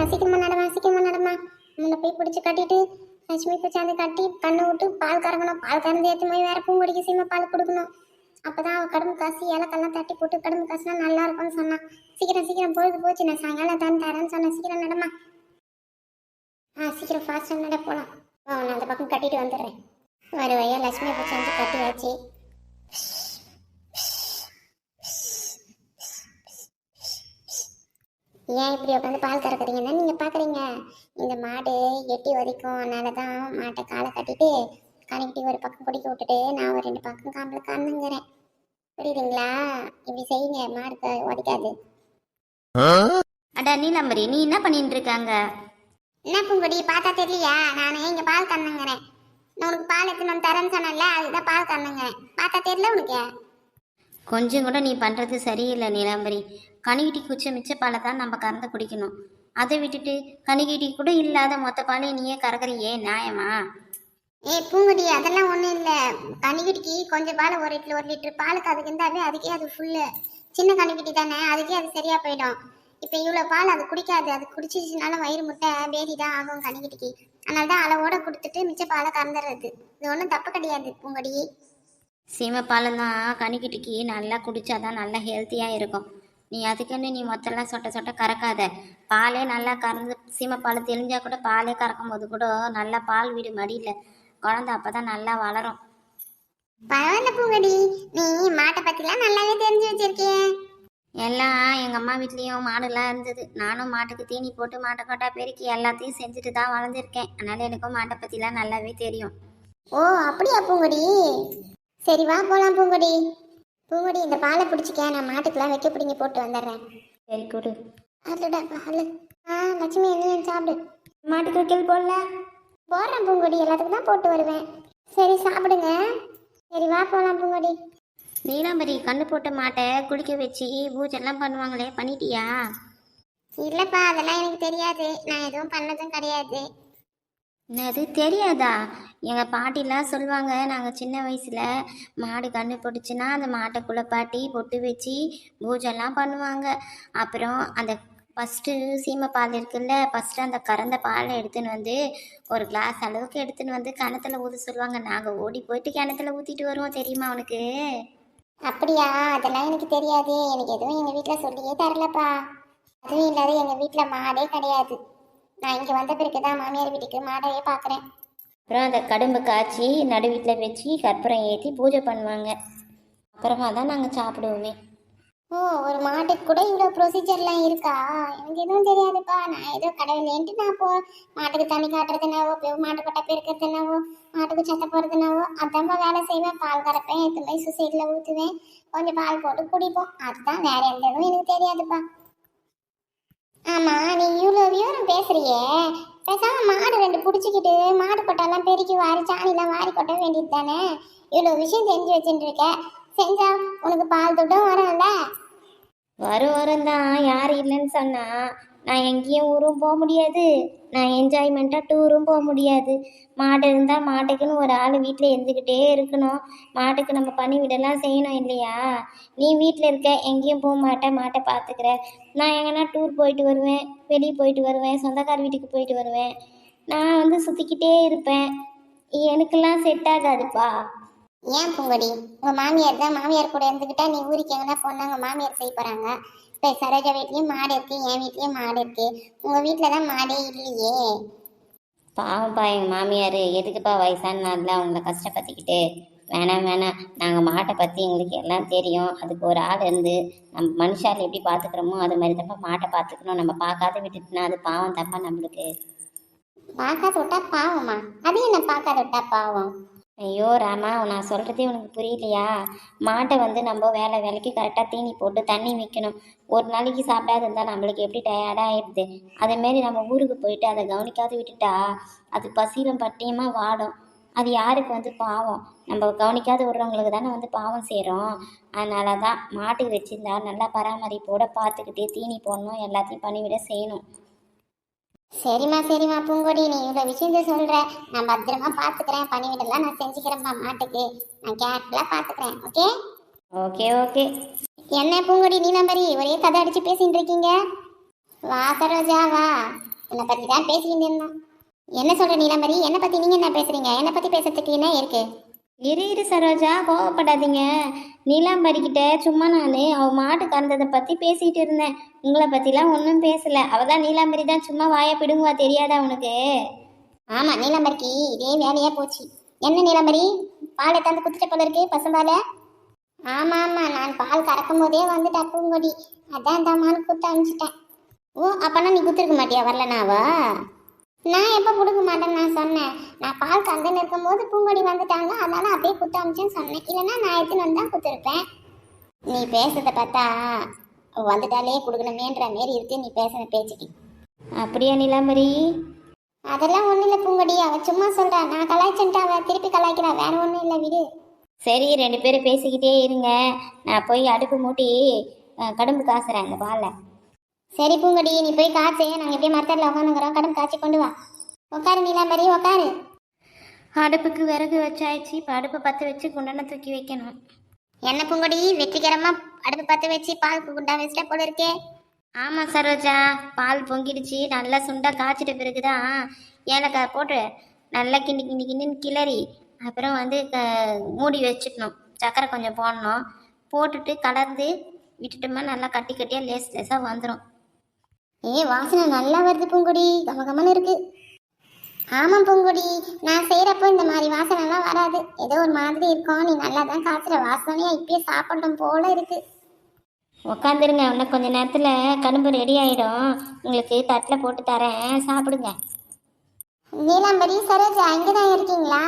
சீக்கிரம் சீக்கிரமா நடமா சீக்கிரமா நடமா. முன்ன போய் பிடிச்சி கட்டிட்டு லட்சுமி பிடிச்சாந்து கட்டி கண்ணை விட்டு பால் கறக்கணும். பால் கறந்து ஏற்று போய் வேற பூங்கொடிக்கு சீமா பால் கொடுக்கணும். அப்பதான் அவள் கடும்பு காசு ஏலக்கெல்லாம் தட்டி போட்டு கடும்பு காசுனா நல்லா இருக்கும்னு சொன்னான் சீக்கிரம் சீக்கிரம் பொழுது போச்சு. நான் சாயங்காலம் தான் தரேன்னு சொன்னேன் சீக்கிரம் நடமா? ஆ சீக்கிரம் ஃபாஸ்ட்டாக நட போகலாம் நான் அந்த பக்கம் கட்டிட்டு வந்துடுறேன். வர லட்சுமி பிடிச்சாந்து கட்டி வச்சு. ஏன் இப்படி உட்காந்து பால் கறக்குறீங்கன்னா நீங்க பாக்குறீங்க? இந்த மாடு எட்டி வரைக்கும் அதனால தான் மாட்டை காலை கட்டிட்டு கணக்கிட்டு ஒரு பக்கம் பிடிக்க விட்டுட்டு நான் ஒரு ரெண்டு பக்கம் காம்பில் கண்ணுங்கிறேன் புரியுதுங்களா? இப்படி செய்யுங்க. மாடு உதைக்காது அடா நீலாம்பரி நீ என்ன பண்ணிட்டு இருக்காங்க? என்ன பூங்கொடி? பார்த்தா தெரியலையா? நான் இங்க பால் கண்ணுங்கிறேன் நான் உனக்கு பால் எடுத்துன்னு வந்து தரேன்னு சொன்னேன்ல அதுதான் பால் கண்ணுங்கிறேன் பார்த்தா தெரியல உனக்கு? கொஞ்சம் கூட நீ பண்ணுறது சரியில்லை நீலாம்பரி. கனிகிட்டி குச்ச மிச்ச பாலை தான் நம்ம கறந்து குடிக்கணும். அதை விட்டுட்டு கனிகிட்டி கூட இல்லாத மொத்த பாலையும் நீயே கறக்குறியே நியாயமா? ஏய் பூங்குடி அதெல்லாம் ஒன்றும் இல்லை. கனிக்குட்டிக்கு கொஞ்சம் பால் ஒரு லிட்டர் ஒரு லிட்டர் பாலுக்கு அதுக்கு இருந்தாவே அதுக்கே அது ஃபுல்லு சின்ன கனிக்குட்டி தானே அதுக்கே அது சரியா போயிடும். இப்போ இவ்வளோ பால் அது குடிக்காது. அது குடிச்சிச்சுனால வயிறு முட்டை பேதி தான் ஆகும் கனிக்குட்டிக்கு அதனால தான் அளவோட கொடுத்துட்டு மிச்ச பாலை கறந்துடுறது இது ஒன்றும் தப்பு கிடையாது பூங்கொடி. சீமை பாலும் தான் கனிக்கிட்டிக்கு நல்லா குடிச்சாதான் நல்லா ஹெல்த்தியாக இருக்கும். நீ அதுக்குன்னு நீ மொத்தம்லாம் சொட்ட சொட்ட கறக்காத. பாலே நல்லா கறந்து சீமை பால் தெளிஞ்சா கூட பாலே கறக்கும் போது கூட நல்லா பால் வீடு மடியில். குழந்தை அப்போ தான் நல்லா வளரும். பரவாயில்ல பூங்கொடி. நீ மாட்டை பற்றிலாம் நல்லாவே தெரிஞ்சு வச்சிருக்கியே. எல்லாம் எங்கள் அம்மா வீட்லேயும் மாடுலாம் இருந்தது. நானும் மாட்டுக்கு தீனி போட்டு மாட்டை கொட்டா பெருக்கி எல்லாத்தையும் செஞ்சுட்டு தான் வளர்ந்துருக்கேன். அதனால் எனக்கும் மாட்டை பற்றிலாம் நல்லாவே தெரியும். ஓ அப்படியா பூங்கொடி? சரி வா போலாம் பூங்கொடி. பூங்கொடி இந்த பாலை பிடிச்சிக்க நான் மாட்டுக்கெல்லாம் வைக்க பிடிங்கி போட்டு வந்துடுறேன். சரி கொடு. அடடா பால். ஆ லட்சுமி என்ன சாப்பிடு. மாட்டுக்கு வைக்கல் போடல? போடுறேன் பூங்கொடி எல்லாத்துக்கும் தான் போட்டு வருவேன். சரி சாப்பிடுங்க. சரி வா போலாம் பூங்கொடி. நீலாம்பரி கண்ணு போட்ட மாட்டை குளிக்க வச்சு பூஜெல்லாம் பண்ணுவாங்களே பண்ணிட்டியா? இல்லப்பா அதெல்லாம் எனக்கு தெரியாது. நான் எதுவும் பண்ணதும் கிடையாது. அது தெரியாதா? எங்கள் பாட்டிலாம் சொல்லுவாங்க நாங்கள் சின்ன வயசில் மாடு கண்ணு போட்டுச்சுன்னா அந்த மாட்டை குளிப்பாட்டி பொட்டு வச்சு பூஜைலாம் பண்ணுவாங்க. அப்புறம் அந்த ஃபஸ்ட்டு சீமை பால் இருக்குல்ல ஃபஸ்ட்டு அந்த கறந்த பாலை எடுத்துன்னு வந்து ஒரு கிளாஸ் அளவுக்கு எடுத்துன்னு வந்து கிணத்துல ஊற்ற சொல்லுவாங்க. நாங்கள் ஓடி போயிட்டு கிணத்துல ஊற்றிட்டு வருவோம் தெரியுமா உனக்கு? அப்படியா? அதெல்லாம் எனக்கு தெரியாது. எனக்கு எதுவும் எங்கள் வீட்டில் சொல்லியே தரலப்பா. அதுவும் இல்லாத எங்கள் வீட்டில் மாடே கிடையாது. நான் இங்கே வந்த பிறகு தான் மாமியார் வீட்டுக்கு மாடையே பார்க்குறேன். அப்புறம் அந்த கடும்பு காய்ச்சி நடு வீட்டில் வச்சு கற்பூரம் ஏற்றி பூஜை பண்ணுவாங்க. அப்புறமா தான் நாங்கள் சாப்பிடுவோமே. ஓ ஒரு மாட்டுக்கு கூட இவ்வளோ ப்ரொசீஜர்லாம் இருக்கா? எனக்கு எதுவும் தெரியாதுப்பா. நான் ஏதோ கடவுளேன்ட்டு நான் போ மாட்டுக்கு தண்ணி காட்டுறது என்னவோ பெ- மாட்டு கொட்டை பெருக்கிறது என்னவோ மாட்டுக்கு சட்டை போடுறது என்னவோ வேலை செய்வேன். பால் கறப்பேன் எடுத்து போய் சுசைடில் ஊற்றுவேன் கொஞ்சம் பால் போட்டு குடிப்போம். அதுதான் வேற எந்த இதுவும் எனக்கு தெரியாதுப்பா. இவ்வளோ பேசுறியே பேசாம மாடு ரெண்டு பிடிச்சிக்கிட்டு மாடு கொட்டெல்லாம் பெருக்கி வாரி சாணிலாம் வாரி கொட்ட வேண்டியது தானே? இவ்வளோ விஷயம் தெரிஞ்சு வச்சுட்டு இருக்க செஞ்சா உனக்கு பால் தொட்டும் வரும்ல வரும் வரும் தான். யார் இல்லைன்னு சொன்னா நான் எங்கேயும் ஊரும் போக முடியாது. நான் என்ஜாய்மெண்ட்டாக டூரும் போக முடியாது. மாடு இருந்தால் மாட்டுக்குன்னு ஒரு ஆள் வீட்டில் இருந்துக்கிட்டே இருக்கணும். மாட்டுக்கு நம்ம பண்ணிவிடலாம் செய்யணும் இல்லையா? நீ வீட்டில் இருக்க எங்கேயும் போக மாட்டேன் மாட்டை பார்த்துக்கிற நான் எங்கன்னா டூர் போயிட்டு வருவேன் வெளியே போயிட்டு வருவேன் சொந்தக்கார் வீட்டுக்கு போயிட்டு வருவேன். நான் வந்து சுற்றிக்கிட்டே இருப்பேன். எனக்கெல்லாம் செட் ஆகாதுப்பா. ஏன் பூங்கொடி? உங்கள் மாமியார் தான் மாமியார் கூட இருந்துக்கிட்டா நீ ஊருக்கு எங்கன்னா போனாங்க மாமியார் செய்ய போகிறாங்க இப்போ சரோஜா வீட்லயும் மாடு இருக்கு என் வீட்லயும் மாடு இருக்கு. உங்க வீட்ல தான் மாடே இல்லையே. பாவம்ப்பா எங்கள் மாமியார். எதுக்குப்பா வயசான நாளில் அவங்கள கஷ்டப்படுத்திக்கிட்டு? வேணாம் வேணாம். நாங்கள் மாட்டை பற்றி எங்களுக்கு எல்லாம் தெரியும். அதுக்கு ஒரு ஆள் இருந்து நம்ம மனுஷால் எப்படி பார்த்துக்கிறோமோ அது மாதிரி தப்பா மாட்டை பார்த்துக்கணும் நம்ம பார்க்காத விட்டுட்டுனா அது பாவம் தப்பா நம்மளுக்கு. பார்க்காத விட்டா பாவமா? அது என்ன பார்க்காத விட்டா பாவம்? ஐயோ ராமா நான் சொல்கிறதே உனக்கு புரியலையா? மாட்டை வந்து நம்ம வேலை வேலைக்கு கரெக்டாக தீனி போட்டு தண்ணி வைக்கணும். ஒரு நாளைக்கு சாப்பிடாது இருந்தால் நம்மளுக்கு எப்படி டயர்டாக ஆயிடுது? அதேமாரி நம்ம ஊருக்கு போயிட்டு அதை கவனிக்காது விட்டுட்டா அது பசியிலும் பட்டியமாக வாடும். அது யாருக்கு வந்து பாவம்? நம்ம கவனிக்காத விடுறவங்களுக்கு தானே வந்து பாவம் செய்கிறோம் அதனால தான் மாட்டுக்கு வச்சுருந்தா நல்லா பராமரிப்போட பார்த்துக்கிட்டு தீனி போடணும் எல்லாத்தையும் பண்ணிவிட செய்யணும். சரிம்மா சரிம்மா பூங்கொடி நீ இவ்வளோ விஷயத்த சொல்ற. நான் பத்திரமா பார்த்துக்கிறேன் பணிவிடலாம் நான் செஞ்சுக்கிறேன்ப்பா மாட்டுக்கு. நான் கேர்ஃபுல்லாக பார்த்துக்கிறேன் ஓகே? Okay okay. என்ன பூங்கொடி நீலாம்பரி ஒரே கதை அடிச்சு பேசிட்டு இருக்கீங்க? வா சரோஜா வா. உன்னை பத்தி தான் பேசிக்கிட்டு இருந்தோம். என்ன சொல்ற நீலாம்பரி என்னை பத்தி நீங்க என்ன பேசுறீங்க? என்னை பத்தி பேசுறதுக்கு என்ன இருக்கு? இரு இரு சரோஜா கோவப்படாதீங்க. நீலாம்பரிக்கிட்ட சும்மா நான் அவள் மாட்டு கறந்ததை பற்றி பேசிகிட்டு இருந்தேன். உங்களை பற்றிலாம் ஒன்றும் பேசலை. அவள் தான் நீலாம்பரி தான் சும்மா வாயை பிடுங்குவா தெரியாதா உனக்கு? ஆமா நீலாம்பரிக்கு இதே வேலையா போச்சு. என்ன நீலாம்பரி? பால் எடுத்தாந்து குத்துட்ட போல இருக்கு பசும்பால ஆமா ஆமா. நான் பால் கறக்கும் போதே வந்துட்டா பூங்கொடி. அதான் தாமான்னு குத்த அனுப்பிச்சிட்டேன். ஓ அப்பனா நீ குத்திருக்க மாட்டியா? வரலனாவா நான் எப்போ கொடுக்க மாட்டேன்னு நான் சொன்னேன். நான் பால் கறந்துன்னு இருக்கும்போது பூங்கொடி வந்துட்டாங்க. அதனால அப்படியே குத்த அனுப்பிச்சேன்னு சொன்னேன். இல்லைன்னா நான் எடுத்துன்னு வந்து தான் குத்திருப்பேன். நீ பேசுறத பார்த்தா வந்துட்டாலே கொடுக்கணுமேன்ற மாரி இருக்கு நீ பேசுன பேச்சுக்கு. அப்படியா நீலாம்பரி? அதெல்லாம் ஒண்ணும் இல்ல பூங்கொடி. அவ சும்மா சொல்றா நான் கலாய்ச்சுட்டா அவ திருப்பி கலாய்க்கிறா. வேற ஒண்ணும் இல்ல விடு. சரி ரெண்டு பேரும் பேசிக்கிட்டே இருங்க. நான் போய் அடுப்பு மூட்டி கடும்பு காசுறேன் அந்த பாலை சரி பூங்கொடி நீ போய் காய்ச்சே நாங்க இப்படியே மரத்தடியில் உட்காந்துக்கிறோம் கடும் காய்ச்சி கொண்டு வா. உட்காரு நீலாம்பரி உட்காரு அடுப்புக்கு விறகு வச்சாச்சு. இப்போ அடுப்பை பற்ற வச்சு குண்டனை தூக்கி வைக்கணும். என்ன பூங்கொடி? வெற்றிகரமா அடுப்பு பத்து வச்சு பால் குண்டா வச்சுட்டா போல இருக்கே ஆமாம் சரோஜா. பால் பொங்கிடுச்சு. நல்லா சுண்டா காய்ச்சிட்ட பிறகு தான் ஏலக்காய் போட்டு நல்லா கிண்டி கிண்டி கிண்டின்னு கிளறி அப்புறம் வந்து க மூடி வச்சுக்கணும். சர்க்கரை கொஞ்சம் போடணும். போட்டுட்டு கலந்து விட்டுட்டோம்னா நல்லா கட்டி கட்டியாக லேஸ் லேஸாக வந்துடும் ஏ வாசனை நல்லா வருது பூங்கொடி. கமகமன்னு இருக்கு. ஆமாம் பூங்கொடி. நான் செய்கிறப்போ இந்த மாதிரி வாசனைலாம் வராது. ஏதோ ஒரு மாதிரி இருக்கும். நீ நல்லா தான் காய்ச்சுற வாசனையாக இப்பயே சாப்பிடணும் போல இருக்கு. உக்காந்துருங்க. இன்னும் கொஞ்ச நேரத்தில் கடும்பு ரெடி ஆகிடும் உங்களுக்கு தட்டில் போட்டு தரேன். சாப்பிடுங்க. நீலாம்பரி சரோஜா இங்கே தான் இருக்கீங்களா?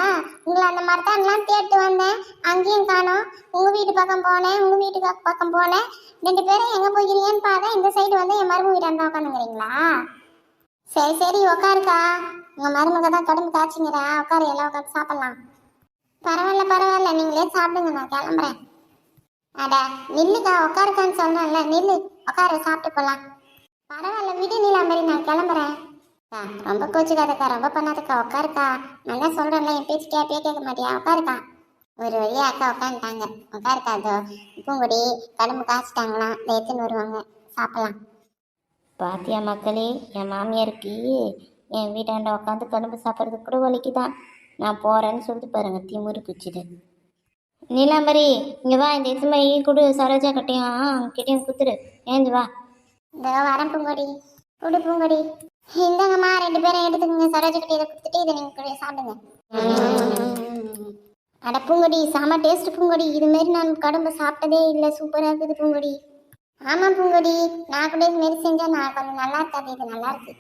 உங்களை அந்த மரத்தான்லாம் தேட்டு வந்தேன். அங்கேயும் காணோம். உங்க வீட்டு பக்கம் போனேன் உங்க வீட்டு பக்கம் போனேன். ரெண்டு பேரும் எங்க போகிறீங்கன்னு பார்த்தா இந்த சைடு வந்து என் மருமக வீட்டாண்ட உட்காந்துங்கிறீங்களா சரி சரி உட்காருக்கா. உங்க மருமக தான் கடும்பு காய்ச்சிங்கிறா உட்காரு எல்லாம் உட்காந்து சாப்பிடலாம். பரவாயில்ல பரவாயில்ல. நீங்களே சாப்பிடுங்க நான் கிளம்புறேன். அட நில்லுக்கா உட்காருக்கான்னு சொன்னேன்ல நில்லு. உட்காரு சாப்பிட்டு போகலாம் பரவாயில்ல விடு நீலாம்பரி நான் கிளம்புறேன். ரொம்ப கோச்சுக்காதக்கா ரொம்ப பண்ணாதக்கா உட்காருக்கா நான் தான் சொல்றேன்ல என் பேச்சு கேப்பே கேட்க மாட்டியா? உட்காருக்கா ஒரு வழியா அக்கா உட்காந்துட்டாங்க உட்காருக்கா அதோ பூங்குடி கடும்பு காய்ச்சிட்டாங்களாம் இதை எடுத்துன்னு வருவாங்க. சாப்பிடலாம். பாத்தியா மக்களே என் மாமியாருக்கு என் வீட்டாண்ட உட்காந்து கடும்பு சாப்பிட்றதுக்கு கூட வலிக்குதான். நான் போகிறேன்னு சொல்லிட்டு பாருங்க திமுரு பிச்சுது. நீலாம்பரி இங்கே வா இந்த எத்தனை கொடு சரோஜா கிட்டையும் கிட்டையும் குத்துரு ஏந்து வா. இதோ வரேன் பூங்கொடி. குடு பூங்கொடி. இந்தாங்கம்மா ரெண்டு பேரும் எடுத்துக்கோங்க. சரோஜா கிட்ட இதை கொடுத்துட்டு இதை நீங்க சாப்பிடுங்க. அட பூங்கொடி செம டேஸ்ட் பூங்கொடி. இது மாரி நான் கடும்பு சாப்பிட்டதே இல்லை. சூப்பரா இருக்குது பூங்கொடி. ஆமா பூங்கொடி. நான் கூட இது மாரி செஞ்சா நான் கொஞ்சம் நல்லா இருக்காது. இது நல்லா இருக்கு.